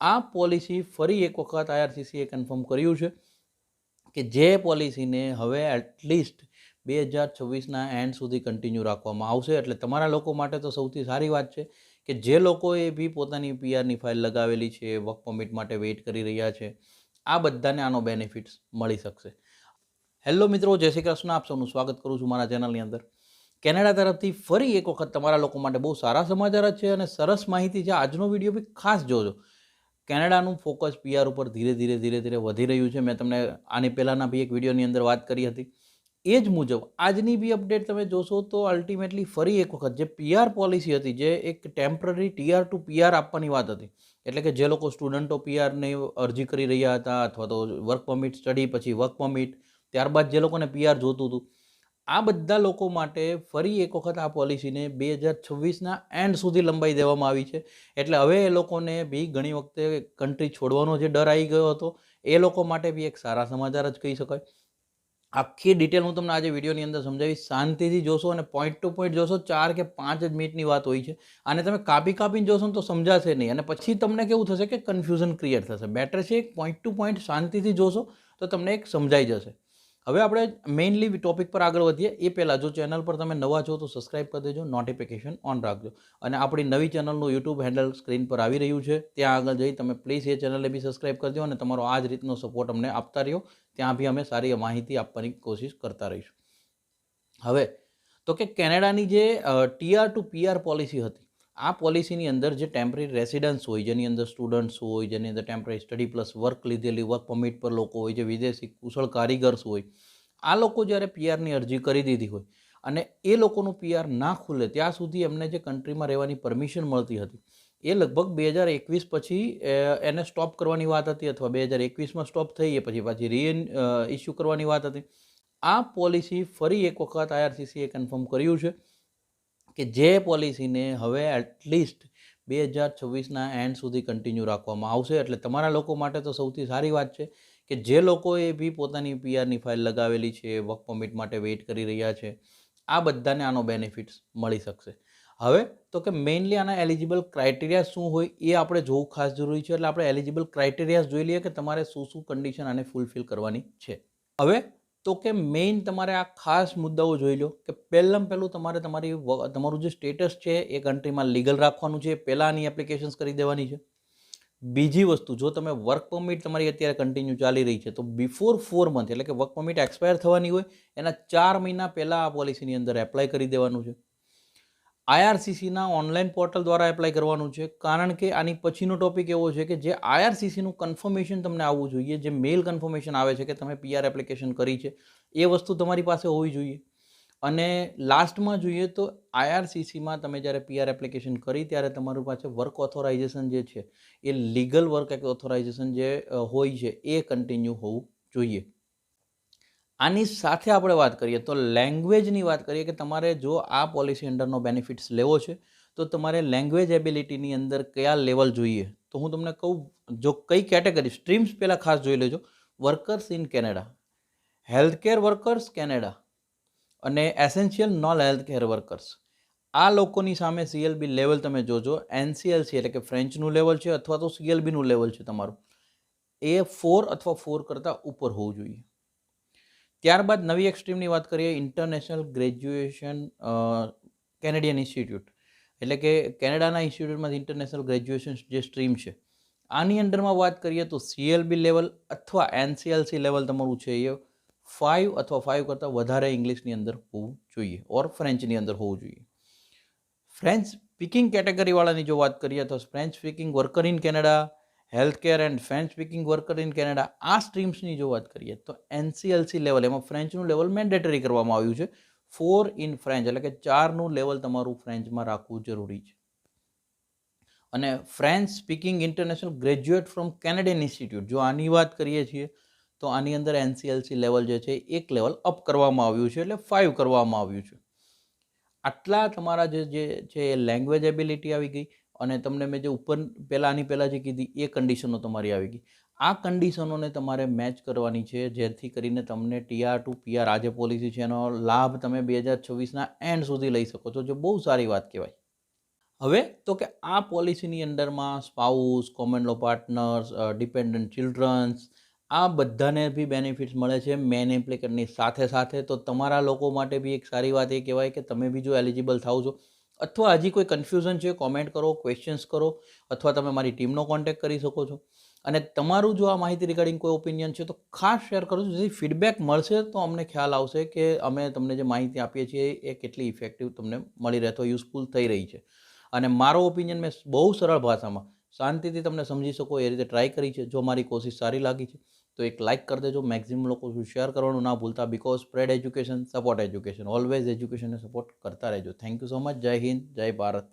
આ પોલિસી ફરી એક વખત આઈઆરસીસીએ કન્ફર્મ કર્યું છે કે જે પોલિસીને હવે એટલીસ્ટ બે હજાર છવ્વીસના એન્ડ સુધી કન્ટિન્યુ રાખવામાં આવશે. એટલે તમારા લોકો માટે તો સૌથી સારી વાત છે કે જે લોકોએ બી પોતાની પીઆરની ફાઇલ લગાવેલી છે વર્ક પરમિટ માટે વેઇટ કરી રહ્યા છે, આ બધાને આનો બેનિફિટ્સ મળી શકશે. હેલો મિત્રો, જય શ્રી કૃષ્ણ. આપ સૌનું સ્વાગત કરું છું મારા ચેનલની અંદર. કેનેડા તરફથી ફરી એક વખત તમારા લોકો માટે બહુ સારા સમાચાર જ છે અને સરસ માહિતી છે. આજનો વીડિયો બી ખાસ જોજો. કેનેડાનું ફોકસ પીઆર ઉપર ધીરે ધીરે ધીરે ધીરે વધી રહ્યું છે. મેં તમને આની પહેલાંના બી એક વિડીયોની અંદર વાત કરી હતી. એ જ મુજબ આજની બી અપડેટ તમે જોશો તો અલ્ટિમેટલી ફરી એક વખત જે પીઆર પોલિસી હતી, જે એક ટેમ્પરરી ટીઆર ટુ પીઆર આપવાની વાત હતી, એટલે કે જે લોકો સ્ટુડન્ટો પીઆરની અરજી કરી રહ્યા હતા અથવા તો વર્ક પરમિટ સ્ટડી પછી વર્ક પરમિટ ત્યારબાદ જે લોકોને પીઆર જોતું હતું આ બધા લોકો માટે ફરી એક વખત આ પોલિસીને બે હજાર છવ્વીસના એન્ડ સુધી લંબાઈ દેવામાં આવી છે. એટલે હવે એ લોકોને બી ઘણી વખતે કન્ટ્રી છોડવાનો જે ડર આવી ગયો હતો, એ લોકો માટે બી એક સારા સમાચાર જ કહી શકાય. આખી ડિટેલ હું તમને આજે વિડીયોની અંદર સમજાવીશ. શાંતિથી જોશો અને પોઈન્ટ ટુ પોઈન્ટ જોશો, ચાર કે પાંચ જ મિનિટની વાત હોય છે. અને તમે કાપી કાપીને જોશો ને તો સમજાશે નહીં. અને પછી તમને કેવું થશે કે કન્ફ્યુઝન ક્રિએટ થશે. બેટર છે એક પોઈન્ટ ટુ પોઈન્ટ શાંતિથી જોશો તો તમને એક સમજાઈ જશે. હવે આપણે મેઇનલી ટોપિક પર આગળ વધીએ. એ પહેલાં જો ચેનલ પર તમે નવા છો તો સબસ્ક્રાઇબ કરી દેજો નોટિફિકેશન ઓન રાખજો. અને આપણી નવી ચેનલનું યુટ્યુબ હેન્ડલ સ્ક્રીન પર આવી રહ્યું છે, ત્યાં આગળ જઈ તમે પ્લીઝ એ ચેનલને બી સબસ્ક્રાઇબ કરજો અને તમારો આ જ રીતનો સપોર્ટ અમને આપતા રહ્યો. ત્યાં બી અમે સારી માહિતી આપવાની કોશિશ કરતા રહીશું. હવે, તો કે કેનેડાની જે ટીઆર ટુ પીઆર પોલિસી હતી આ પોલિસીની અંદર જે ટેમ્પરરી રેસિડન્સ હોય, જેની અંદર સ્ટુડન્ટ્સ હોય, જેની અંદર ટેમ્પરરી સ્ટડી પ્લસ વર્ક લીધેલી, વર્ક પરમિટ પર લોકો હોય, જે વિદેશી કુશળ કારીગર્સ હોય, આ લોકો જ્યારે પીઆરની અરજી કરી દીધી હોય અને એ લોકોનું પીઆર ના ખુલે, ત્યાં સુધી એમને જે કન્ટ્રીમાં રહેવાની પરમિશન મળતી હતી, એ લગભગ બે હજાર એકવીસ પછી એને સ્ટોપ કરવાની વાત હતી અથવા બે હજાર એકવીસમાં સ્ટોપ થઈ એ પછી પાછી રી ઇસ્યુ કરવાની વાત હતી. આ પોલિસી ફરી એક વખત આઈઆરસીસીએ કન્ફર્મ કર્યું છે. કે જે પોલિસીને હવે એટલીસ્ટ બે હજાર છવ્વીસના એન્ડ સુધી કન્ટિન્યુ રાખવામાં આવશે. એટલે તમારા લોકો માટે તો સૌથી સારી વાત છે કે જે લોકોએ બી પોતાની પીઆરની ફાઇલ લગાવેલી છે, વર્ક પરમિટ માટે વેઇટ કરી રહ્યા છે, આ બધાને આનો બેનિફિટ્સ મળી શકશે. હવે તો કે મેઇનલી આના એલિજિબલ ક્રાઇટેરિયા શું હોય એ આપણે જોવું ખાસ જરૂરી છે. એટલે આપણે એલિજિબલ ક્રાઇટેરિયાઝ જોઈ લઈએ કે તમારે શું શું કન્ડિશન આને ફૂલફિલ કરવાની છે. હવે તો કે મેઇન તમારે આ ખાસ મુદ્દાઓ જોઈ લો કે પહેલાં પહેલું તમારે તમારી તમારું જે સ્ટેટસ છે એ કન્ટ્રીમાં લીગલ રાખવાનું છે, પહેલાં આની એપ્લિકેશન્સ કરી દેવાની છે. બીજી વસ્તુ, જો તમે વર્ક પરમિટ તમારી અત્યારે કન્ટિન્યુ ચાલી રહી છે, તો બિફોર ફોર મંથ એટલે કે વર્ક પરમિટ એક્સપાયર થવાની હોય, એના ચાર મહિના પહેલાં આ પોલિસીની અંદર એપ્લાય કરી દેવાનું છે. આઈઆરસીસીના ઓનલાઈન પોર્ટલ દ્વારા એપ્લાય કરવાનું છે. કારણ કે આની પછીનો ટોપિક એવો છે કે જે આઈઆરસીસીનું કન્ફર્મેશન તમને આવવું જોઈએ, જે મેલ કન્ફર્મેશન આવે છે કે તમે પીઆર એપ્લિકેશન કરી છે, એ વસ્તુ તમારી પાસે હોવી જોઈએ. અને લાસ્ટમાં જોઈએ તો આઈઆરસીસીમાં તમે જ્યારે પીઆર એપ્લિકેશન કરી ત્યારે તમારી પાસે વર્ક ઓથોરાઇઝેશન જે છે, એ લીગલ વર્ક ઓથોરાઇઝેશન જે હોય છે, એ કન્ટિન્યુ હોવું જોઈએ. આની સાથે આપણે વાત કરીએ તો લેંગ્વેજની વાત કરીએ કે તમારે જો આ પોલિસી અંડરનો બેનિફિટ્સ લેવો છે, તો તમારે લેંગ્વેજ એબિલિટીની અંદર કયા લેવલ જોઈએ? તો હું તમને કહું, જો કઈ કેટેગરી સ્ટ્રીમ્સ પહેલાં ખાસ જોઈ લેજો. Workers in Canada healthcare workers Canada અને એસેન્શિયલ નોન હેલ્થકેર વર્કર્સ આ લોકોની સામે સીએલબી લેવલ તમે જોજો. એનસીએલસી એટલે કે ફ્રેન્ચનું લેવલ છે અથવા તો સીએલબીનું લેવલ છે તમારું. એ ફોર અથવા ફોર કરતાં ઉપર હોવું જોઈએ. ત્યારબાદ નવી એક્સ્ટ્રીમની વાત કરીએ ઇન્ટરનેશનલ ગ્રેજ્યુએશન કેનેડિયન ઇન્સ્ટિટ્યૂટ એટલે કે કેનેડાના ઇન્સ્ટિટ્યૂટમાંથી ઇન્ટરનેશનલ ગ્રેજ્યુએશન જે સ્ટ્રીમ છે, આની અંડરમાં વાત કરીએ તો સીએલબી લેવલ અથવા એનસીએલસી લેવલ તમારું છે એ ફાઇવ અથવા ફાઇવ કરતાં વધારે ઇંગ્લિશની અંદર હોવું જોઈએ ઓર ફ્રેન્ચની અંદર હોવું જોઈએ. ફ્રેન્ચ સ્પીકિંગ કેટેગરીવાળાની જો વાત કરીએ તો French speaking worker in Canada healthcare and French speaking worker in Canada આ સ્ટ્રીમ્સની જો વાત કરીએ તો એનસીએલસી લેવલ એમાં ફ્રેન્ચનું લેવલ મેન્ડેટરી કરવામાં આવ્યું છે. ફોર ઇન ફ્રેન્ચ એટલે કે ચારનું લેવલ તમારું ફ્રેન્ચમાં રાખવું જરૂરી છે. અને French speaking international graduate from Canadian institute જો આની વાત કરીએ છીએ, તો આની અંદર એનસીએલસી લેવલ જે છે, એક લેવલ અપ કરવામાં આવ્યું છે, એટલે ફાઇવ કરવામાં આવ્યું છે. આટલા તમારા જે જે છે એ લેંગ્વેજ એબિલિટી આવી ગઈ અને તમને મેં જે ઉપર પહેલાં આની પહેલાં જે કીધી, એ કન્ડિશનો તમારી આવી ગઈ. આ કન્ડિશનોને તમારે મેચ કરવાની છે, જેથી કરીને તમને ટીઆર ટુ પીઆર આ જે પોલિસી છે, એનો લાભ તમે બે હજાર છવ્વીસના એન્ડ સુધી લઈ શકો છો, જે બહુ સારી વાત કહેવાય. હવે તો કે આ પોલિસીની અંડરમાં spouse common law partners dependent childrens આ બધાને બી બેનિફિટ્સ મળે છે. મેન એપ્લિકન્ટની સાથે સાથે તો તમારા લોકો માટે બી એક સારી વાત એ કહેવાય કે તમે બી જો એલિજિબલ થાવ છો અથવા હજી કોઈ કન્ફ્યુઝન છે કોમેન્ટ કરો ક્વેશ્ચન્સ કરો, અથવા તમે મારી ટીમનો કોન્ટેક્ટ કરી શકો છો. અને તમારું જો આ માહિતી રિગાર્ડિંગ કોઈ ઓપિનિયન છે, તો ખાસ શેર કરજો જેથી ફીડબેક મળશે તો અમને ખ્યાલ આવશે કે અમે તમને જે માહિતી આપીએ છીએ, એ કેટલી ઇફેક્ટિવ તમને મળી રહે તો યુઝફુલ થઈ રહી છે. અને મારો ઓપિનિયન મેં બહુ સરળ ભાષામાં શાંતિથી તમને સમજી શકો, એ રીતે ટ્રાય કરી છે. જો મારી કોશિશ સારી લાગી છે, તો એક લાઇક કરી દેજો. મેક્સિમમ લોકો શેર કરવાનું ના ભૂલતા because spread education support education always એજ્યુકેશનને support કરતા રહેજો. થેન્ક યુ સો મચ જય હિન્દ જય ભારત